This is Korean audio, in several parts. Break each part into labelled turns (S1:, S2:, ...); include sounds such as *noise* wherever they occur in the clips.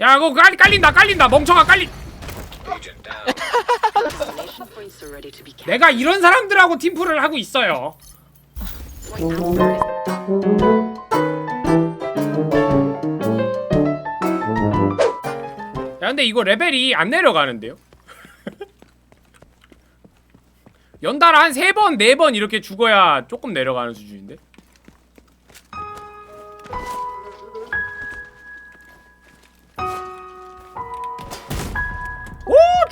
S1: 야 그거 깔, 깔린다 깔린다 멍청아
S2: captured. *laughs*
S1: 내가 이런 사람들하고 팀플을 하고 있어요 야 근데 이거 레벨이 안 내려가는데요? *laughs* 연달아 한세 번, 네번 이렇게 죽어야 조금 내려가는 수준인데?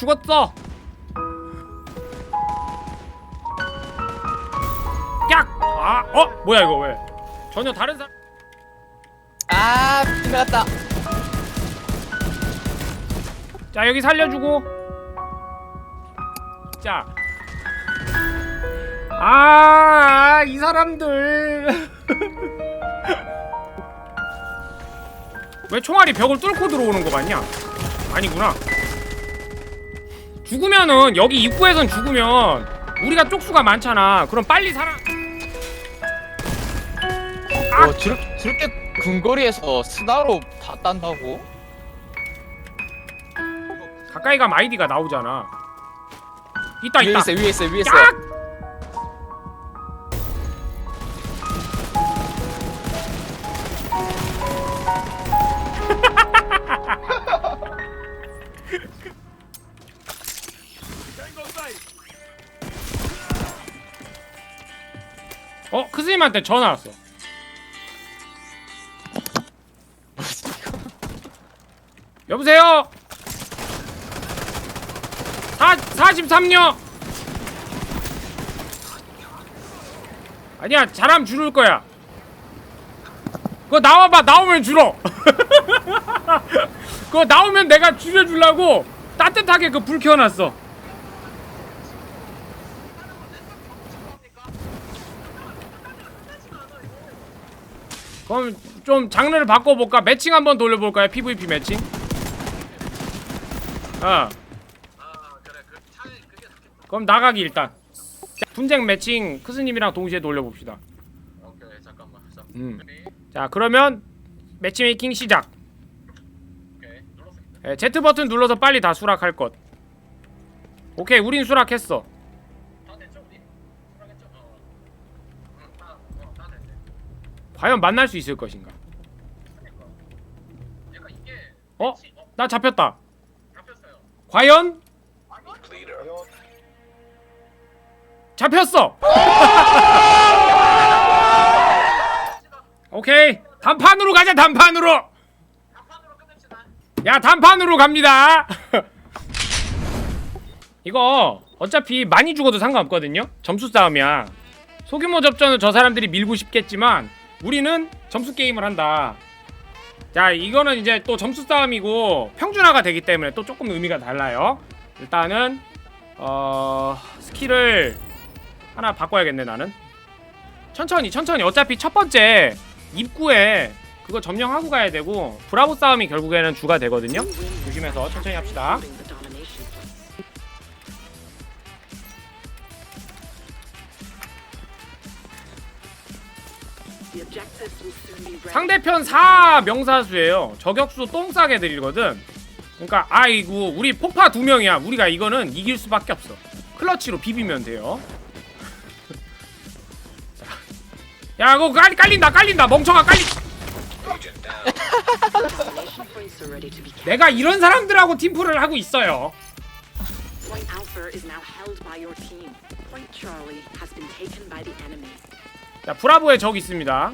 S1: 죽었어! 깍! 아, 어? 뭐야 이거 왜? 전혀 다른 사람
S3: 아 빗나갔다
S1: 자 여기 살려주고 자. 아, 이 사람들. *laughs* 왜 총알이 벽을 뚫고 들어오는 거 같냐? 아니구나. 죽으면은 여기 입구에선 죽으면 우리가 쪽수가 많잖아. 그럼 빨리 살아.
S3: 어 저렇게 저렇게 근거리에서 스나로 다 딴다고?
S1: 가까이 가면 아이디가 나오잖아. 있다
S3: 위에
S1: 있다.
S3: 있어 위에 있어 위에 있어
S1: 깍! 어? 크스님한테 전화 왔어. 여보세요? 사, 43녀! 아니야, 잘하면 줄을 거야. 그거 나와봐, 나오면 줄어. *laughs* 그거 나오면 내가 줄여주려고 따뜻하게 그 불 켜놨어. 그럼 좀 장르를 바꿔볼까? 매칭 한번 돌려볼까요? PVP 매칭? 어. 그럼 나가기 일단. 자, 분쟁 매칭 크스님이랑 동시에 돌려봅시다.
S3: 오케이 잠깐만 잠깐만
S1: 음. 자 그러면 매치메이킹 시작.
S3: 오케이 눌렀습니다
S1: 예, Z 버튼 눌러서 빨리 다 수락할 것. 오케이, 우린 수락했어. 과연 만날 수 있을 것인가?
S3: 이게
S1: 어? 나 잡혔다. 과연? 잡혔어. *laughs* 오케이, 단판으로 가자. 단판으로. 야 단판으로 갑니다 *laughs* 이거 어차피 많이 죽어도 상관없거든요 점수 싸움이야 소규모 접전은 저 사람들이 밀고 싶겠지만 우리는 점수 게임을 한다 자 이거는 이제 또 점수 싸움이고 평준화가 되기 때문에 또 조금 의미가 달라요 일단은 어 스킬을 하나 바꿔야겠네 나는 천천히 천천히 어차피 첫 번째 입구에 그거 점령하고 가야 되고 브라보 싸움이 결국에는 주가 되거든요. 조심해서 천천히 합시다. 상대편 4 명사수예요. 저격수 똥 싸게 들이거든. 그러니까 아이고 우리 폭파 두 명이야. 우리가 이거는 이길 수밖에 없어. 클러치로 비비면 돼요. 자. 야, 그거 깔, 깔린다, 깔린다. 멍청아
S2: captured.
S1: 내가 이런 사람들하고 팀플을 하고 있어요.
S2: Point Alpha is now held by your team. Point Charlie has been taken by the enemy.
S1: 자, 브라보에 적 있습니다.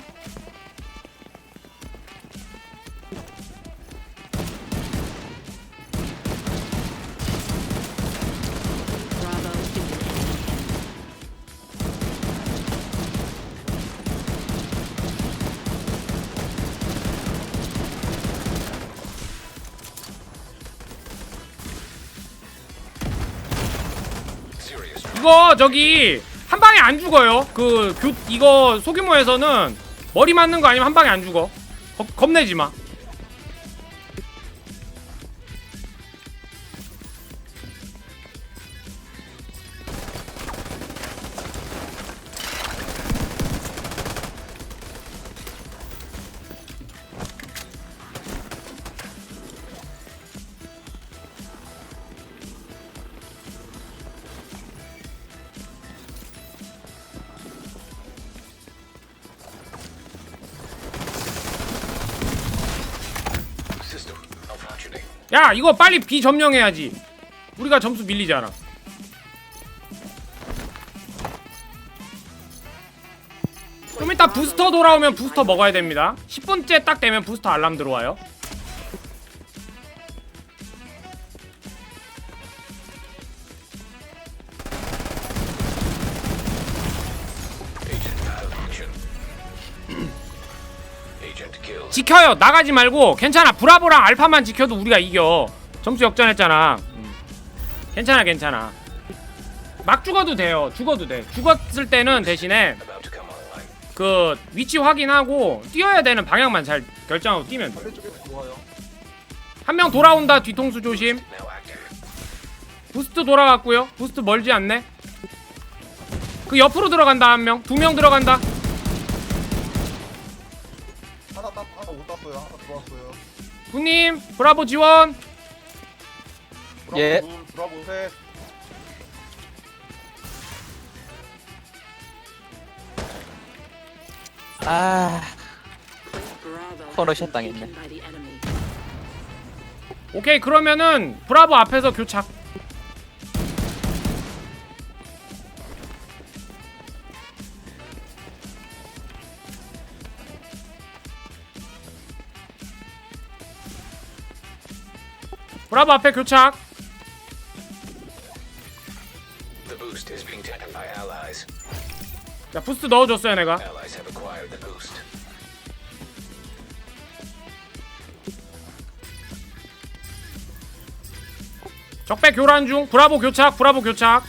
S1: 이거 저기 한 방에 안 죽어요. 그 교, 이거 소규모에서는 머리 맞는 거 아니면 한 방에 안 죽어. 겁, 겁내지 마. 야 이거 빨리 B 점령해야지. 우리가 점수 밀리잖아. 좀 이따 부스터 돌아오면 부스터 먹어야 됩니다. 10분째 딱 되면 부스터 알람 들어와요 지켜요. 나가지 말고 괜찮아. 브라보랑 알파만 지켜도 우리가 이겨. 점수 역전했잖아. 음. 괜찮아 괜찮아. 막 죽어도 돼요. 죽어도 돼. 죽었을 때는 대신에 그 위치 확인하고 뛰어야 되는 방향만 잘 결정하고 뛰면 돼. 한 명 돌아온다. 뒤통수 조심. 부스트 돌아갔고요. 부스트 멀지 않네. 그 옆으로 들어간다 한 명. 두 명 들어간다
S4: 땄 하나 들어왔어요.
S1: 군님 브라보 지원
S4: 브라보
S5: 예.
S4: 둘, 브라보 셋.
S5: 아
S2: Point Bravo
S5: 코너
S2: has been
S5: 샷 당했네.
S1: 오케이 그러면은 브라보 앞에서 교착 브라보 앞에 교착.
S6: The boost is being taken by allies.
S1: 자 부스트 넣어줬어요 내가. 적배 교란 중. 브라보 교착 브라보 교착.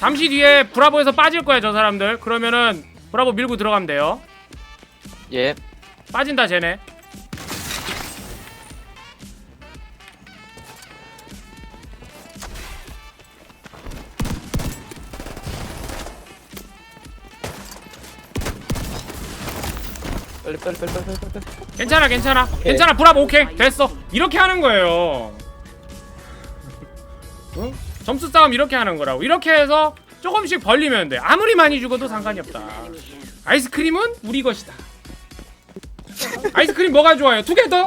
S1: 잠시 뒤에 브라보에서 빠질 거야 저 사람들. 그러면은 브라보 밀고 들어가면 돼요.
S5: 예.
S1: 빠진다 쟤네
S5: 빨리 빨리 빨리 빨리 빨리 빨리.
S1: 괜찮아 괜찮아. 괜찮아 브라보 오케이. 됐어. 이렇게 하는 거예요. 응? 점수 싸움 이렇게 하는 거라고. 이렇게 해서 조금씩 벌리면 돼. 아무리 많이 죽어도 상관이 없다. 아이스크림은 우리 것이다. 아이스크림 뭐가 좋아요? 투게더?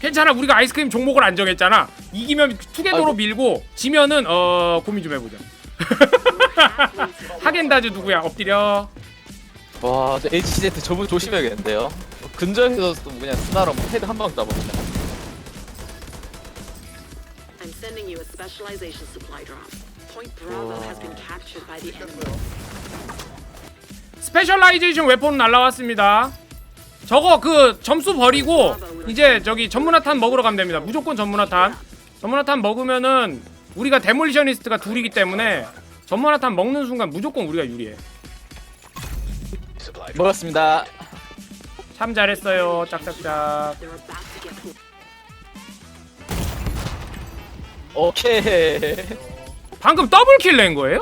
S1: 괜찮아 우리가 아이스크림 종목을 안 정했잖아. 이기면 투게더로
S5: 아이고.
S1: 밀고 지면은 어 고민 좀 해보자. *laughs* 하겐다즈 누구야? 엎드려
S5: 와, 저 HZ 저분 조심해야겠는데요. 근처에서 또 그냥 스나로 헤드 한방 잡아보자.
S2: I'm sending you a specialization supply drop. Point Bravo has been captured by the enemy.
S4: 깼어요.
S1: 스페셜라이제이션 웨폰 날라왔습니다 저거 그 점수 버리고 이제 저기 전문화탄 먹으러 가면 됩니다 무조건 전문화탄 전문화탄 먹으면은 우리가 데몰리셔니스트가 둘이기 때문에 전문화탄 먹는 순간 무조건 우리가 유리해.
S5: 먹었습니다.
S1: 참 잘했어요 짝짝짝.
S5: 오케이.
S1: 방금 더블킬 낸 거예요?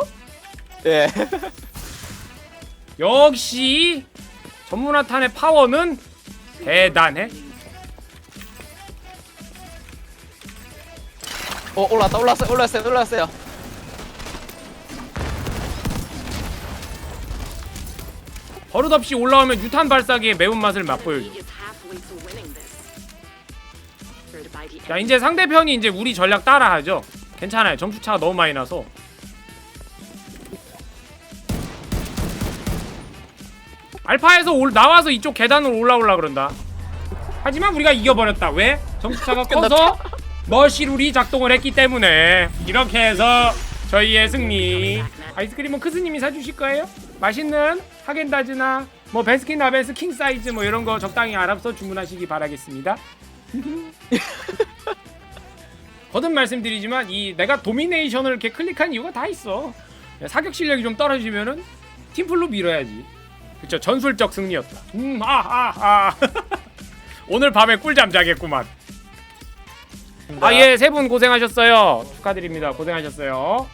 S5: 예. *laughs*
S1: 역시 전문화탄의 파워는 대단해
S5: 어 올라왔다 올라왔어요 올라왔어요 올라왔어요.
S1: 버릇없이 올라오면 유탄 발사기의 매운맛을 맛보여줘. 자. 이제 상대편이 이제 우리 전략 따라하죠. 괜찮아요. 점수 차가 너무 많이 나서. 알파에서 올, 나와서 이쪽 계단으로 올라오려 그런다. 하지만 우리가 이겨버렸다. 왜? 점수 차가 *laughs* 커서 머시룰이 작동을 했기 때문에. 이렇게 해서 저희의 승리. 아이스크림은 크스님이 사주실 거예요? 맛있는 하겐다즈나 뭐 베스킨라빈스 킹 사이즈 뭐 이런 거 적당히 알아서 주문하시기 바라겠습니다 *laughs* 거듭 말씀드리지만 이 내가 도미네이션을 이렇게 클릭한 이유가 다 있어. 사격 실력이 좀 떨어지면은 팀플로 밀어야지. 그쵸 전술적 승리였다. 음, 아, 아, 아. *laughs* 오늘 밤에 꿀잠 자겠구만. 아, 예, 세 분 고생하셨어요. 축하드립니다. 고생하셨어요.